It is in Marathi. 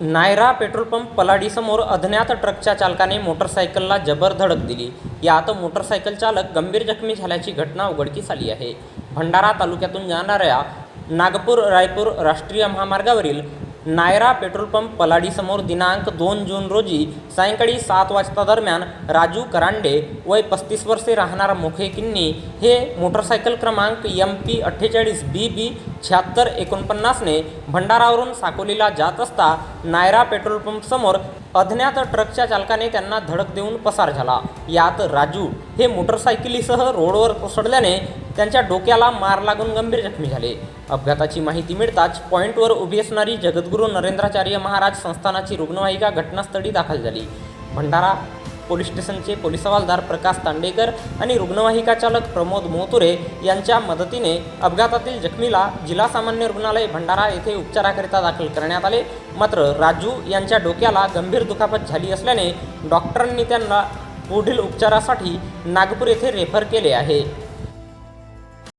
नायरा पेट्रोल पंप पलाडीसमोर अज्ञात ट्रकच्या चालकाने मोटरसायकलला जबर धडक दिली. यात मोटरसायकल चालक गंभीर जखमी झाल्याची घटना उघडकीस आली आहे. भंडारा तालुक्यातून जाणाऱ्या नागपूर रायपूर राष्ट्रीय महामार्गावरील नायरा पेट्रोल पंप पलाडीसमोर दिनांक दोन जून रोजी सायंकाळी सात वाजता दरम्यान राजू करांडे वय पस्तीस वर्षे राहणार मोखे किन्नी हे मोटरसायकल क्रमांक एम पी अठ्ठेचाळीस बी बी शहात्तर एकोणपन्नासने भंडारावरून साकोलीला जात असता नायरा पेट्रोल पंपसमोर अज्ञात ट्रकच्या चालकाने त्यांना धडक देऊन पसार झाला. यात राजू हे मोटरसायकलीसह रोडवर कोसळल्याने त्यांच्या डोक्याला मार लागून गंभीर जखमी झाले. अपघाताची माहिती मिळताच पॉईंटवर उभी असणारी जगद्गुरू नरेंद्राचार्य महाराज संस्थानाची रुग्णवाहिका घटनास्थळी दाखल झाली. भंडारा पोलीस स्टेशनचे पोलीस हवालदार प्रकाश तांडेकर आणि रुग्णवाहिका चालक प्रमोद मोतुरे यांच्या मदतीने अपघातातील जखमीला जिल्हा सामान्य रुग्णालय भंडारा येथे उपचाराकरिता दाखल करण्यात आले. मात्र राजू यांच्या डोक्याला गंभीर दुखापत झाली असल्याने डॉक्टरांनी त्यांना पुढील उपचारासाठी नागपूर येथे रेफर केले आहे.